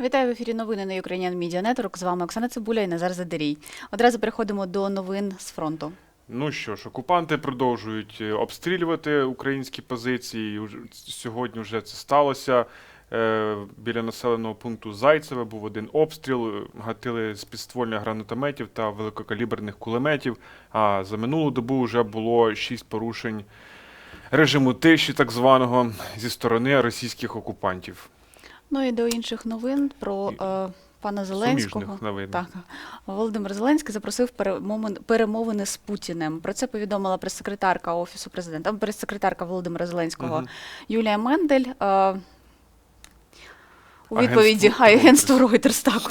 Вітаю в ефірі новини на Ukrainian Media Network. З вами Оксана Цибуля і Назар Задерій. Одразу переходимо до новин з фронту. Ну що ж, окупанти продовжують е, обстрілювати українські позиції. Сьогодні вже це сталося. Е, Біля населеного пункту Зайцеве був один обстріл, гатили з підствольних гранатометів та великокаліберних кулеметів. А за минулу добу вже було шість порушень режиму тиші, так званого, зі сторони російських окупантів. Ну і до інших новин про е, пана Зеленського. Новин. Так, Володимир Зеленський запросив перемовин, перемовини з Путіним. Про це повідомила прес-секретарка Офісу президента, прес-секретарка Володимира Зеленського угу. Юлія Мендель. Е, у відповіді агентству Reuters, так.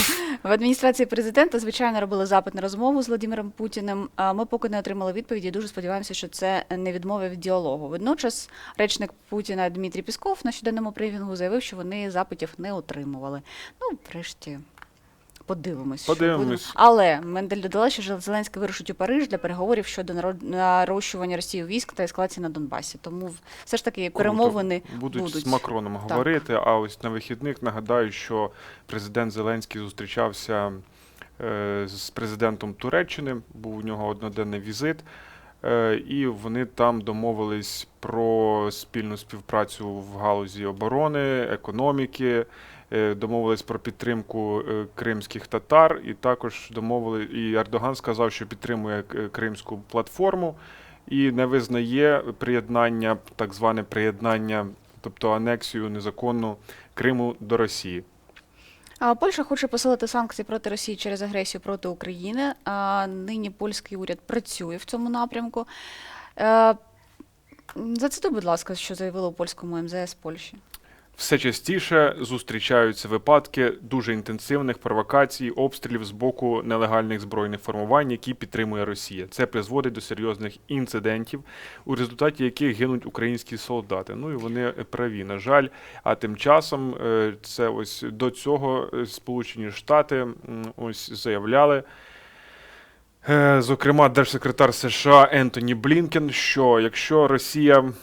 В адміністрації президента, звичайно, робили запит на розмову з Владимиром Путіним. Ми поки не отримали відповіді. Дуже сподіваємося, що це не відмова від діалогу. Водночас, речник Путіна Дмитрій Пісков на щоденному брифінгу заявив, що вони запитів не отримували. Ну, врешті. Подивимось. що Подивимось. буде. Але Мендель додала, що Зеленський вирушить у Париж для переговорів щодо нарощування Росії військ та ескалації на Донбасі. Тому все ж таки перемовини будуть, будуть. з Макроном Так. говорити. А ось на вихідних нагадаю, що президент Зеленський зустрічався е, з президентом Туреччини. Був у нього одноденний візит. Е, і вони там домовились про спільну співпрацю в галузі оборони, економіки, е, домовились про підтримку е, кримських татар, і також домовили, і Ердоган сказав, що підтримує кримську платформу і не визнає приєднання, так зване приєднання, тобто анексію незаконну Криму до Росії. Польща хоче посилити санкції проти Росії через агресію проти України. Нині польський уряд працює в цьому напрямку. Е, Зацитуй, будь ласка, що заявило у польському МЗС Польщі. Все частіше зустрічаються випадки дуже інтенсивних провокацій, обстрілів з боку нелегальних збройних формувань, які підтримує Росія. Це призводить до серйозних інцидентів, у результаті яких гинуть українські солдати. Ну і вони праві, на жаль. А тим часом е, це ось до цього е, Сполучені Штати ось заявляли. Е, Зокрема, держсекретар США Ентоні Блінкен, що якщо Росія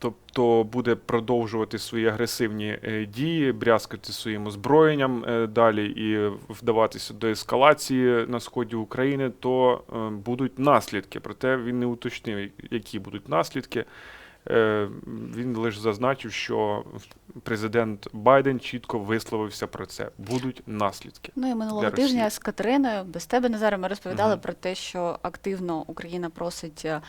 тобто буде продовжувати свої агресивні е, дії, брязкати своїм озброєнням е, далі і вдаватися до ескалації на сході України, то е, будуть наслідки. Проте він не уточнив, які будуть наслідки. Е, Він лише зазначив, що президент Байден чітко висловився про це. Будуть наслідки. Ну і минулого Для тижня Росії. з Катериною без тебе Назаре, ми розповідали Мгм. про те, що активно Україна просить е,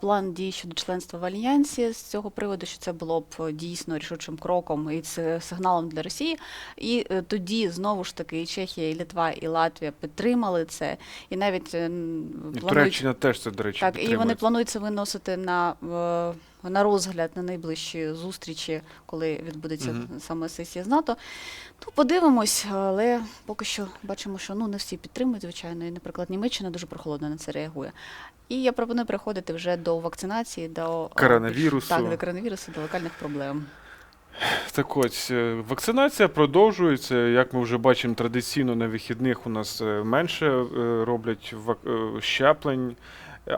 план дій щодо членства в альянсі з цього приводу, що це було б е, дійсно рішучим кроком і це сигналом для Росії. І тоді знову ж таки і Чехія, і Литва, і Латвія підтримали це, і навіть планують Туреччина теж це, до речі, так, і вони планують це виносити на, на розгляд на найближчі зустрічі, коли відбудеться Мгм. саме сесія з НАТО. Ну, подивимось, але поки що бачимо, що ну не всі підтримують, звичайно, і, наприклад, Німеччина дуже прохолодно на це реагує. І я пропоную переходити вже до вакцинації, до Коронавірусу. Так, до коронавірусу, до локальних проблем. Так ось, е, вакцинація продовжується. Як ми вже бачимо, традиційно на вихідних у нас е, менше е, роблять щеплень.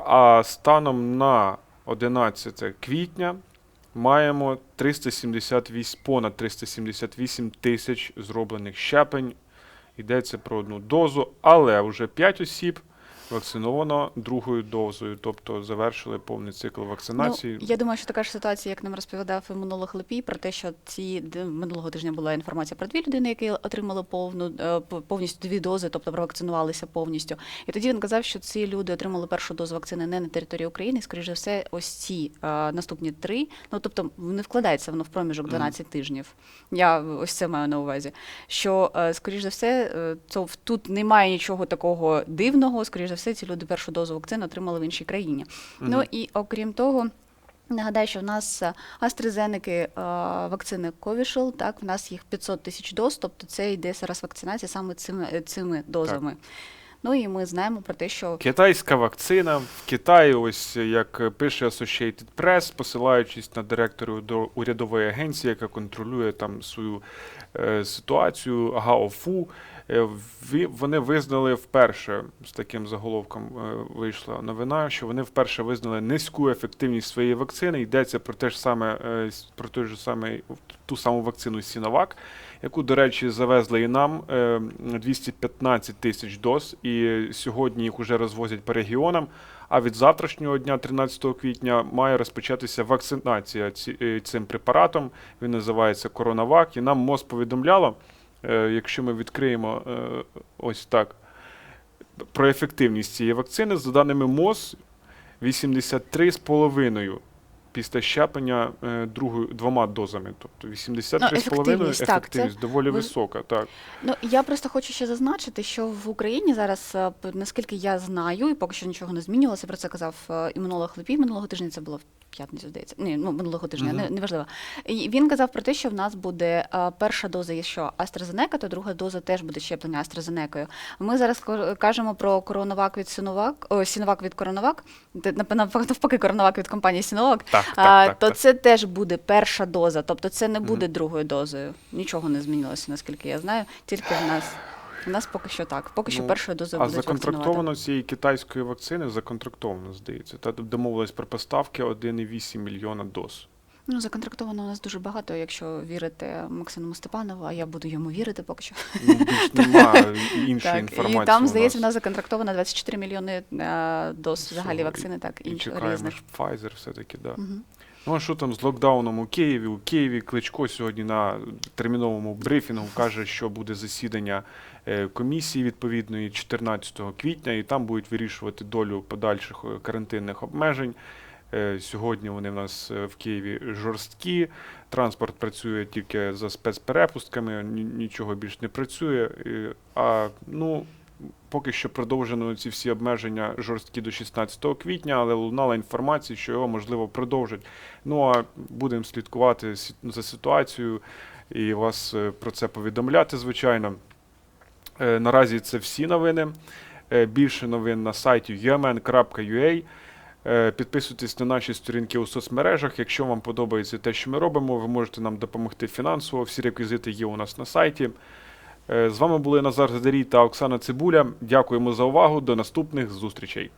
А станом на 11 квітня маємо 378, понад 378 тисяч зроблених щеплень. Йдеться про одну дозу, але вже 5 осіб вакциновано другою дозою, тобто завершили повний цикл вакцинації. Ну, я думаю, що така ж ситуація, як нам розповідав імунолог Лепій, про те, що ці минулого тижня була інформація про дві людини, які отримали повну е, повністю дві дози, тобто провакцинувалися повністю. І тоді він казав, що ці люди отримали першу дозу вакцини не на території України. Скоріше за все, ось ці е, наступні три. Ну тобто не вкладається воно в проміжок 12 тижнів. Я ось це маю на увазі. Що е, скоріш за все, то тут немає нічого такого дивного. Скоріш за все, ці люди першу дозу вакцини отримали в іншій країні. Ну і окрім того. Нагадаю, що в нас е, е, вакцини Covishield, так, в нас їх 500 тисяч доз, тобто це йде зараз вакцинація саме цими, е, цими дозами. Ну і ми знаємо про те, що Китайська вакцина в Китаї, ось як пише Associated Press, посилаючись на директору до урядової агенції, яка контролює там свою е, ситуацію, Гаофу. Е, Вони визнали вперше з таким заголовком е, вийшла новина, що вони вперше визнали низьку ефективність своєї вакцини. Йдеться про те ж саме е, про той же самий ту саму вакцину Сіновак, яку, до речі, завезли і нам е, 215 тисяч доз, і сьогодні їх уже розвозять по регіонам. А від завтрашнього дня, 13 квітня, має розпочатися вакцинація ці- цим препаратом. Він називається Коронавак. І нам МОЗ повідомляло, якщо ми відкриємо е, ось так про ефективність цієї вакцини, за даними МОЗ, 83,5 після щеплення е, другою двома дозами. Тобто 83,5 Ну, ефективність, ефективність, так, це доволі ви- висока. Так. Ну я просто хочу ще зазначити, що в Україні зараз, е, наскільки я знаю, і поки що нічого не змінювалося. Про це казав е, імунолог Лепій минулого тижня. Це було в п'ятницю, здається. Ні, ну минулого тижня, не, Мгм. неважливо. І він казав про те, що в нас буде перша доза, якщо AstraZeneca, то друга доза теж буде щеплення AstraZeneca. Ми зараз кажемо про коронавак від Синовак, о, Сіновак від Коронавак. Де, нап- нап- Навпаки, коронавак від компанії Сіновак. Так, так, А, так, то так. це теж буде перша доза, тобто це не буде другою дозою. Нічого не змінилося, наскільки я знаю. Тільки в нас в нас поки що так. Поки що Ну, першою дозою А будуть вакцинувати. законтрактовано цієї китайської вакцини, законтрактовано, здається. Та домовились про поставки 1,8 мільйона доз. Ну законтрактовано у нас дуже багато, якщо вірити Максиму Степанову, а я буду йому вірити поки що. Ну, більш немає іншої Так, інформації. і там, у здається, в нас. законтрактовано 24 мільйони е, доз взагалі вакцини, так, І інших чекаємо різних. Pfizer все-таки, да. Мгм. Ну а що там з локдауном у Києві? У Києві Кличко сьогодні на терміновому брифінгу каже, що буде засідання е, комісії відповідної 14 квітня, і там будуть вирішувати долю подальших е, карантинних обмежень. Е, Сьогодні вони в нас е, в Києві жорсткі. Транспорт працює тільки за спецперепустками, нічого більш не працює. А ну поки що продовжено ці всі обмеження жорсткі до 16 квітня, але лунала інформація, що його можливо продовжать. Ну а будемо слідкувати за ситуацією і вас е, про це повідомляти, звичайно. Наразі це всі новини. Більше новин на сайті umn.ua. Е, Підписуйтесь на наші сторінки у соцмережах. Якщо вам подобається те, що ми робимо, ви можете нам допомогти фінансово. Всі реквізити є у нас на сайті. Е, З вами були Назар Задарій та Оксана Цибуля. Дякуємо за увагу. До наступних зустрічей.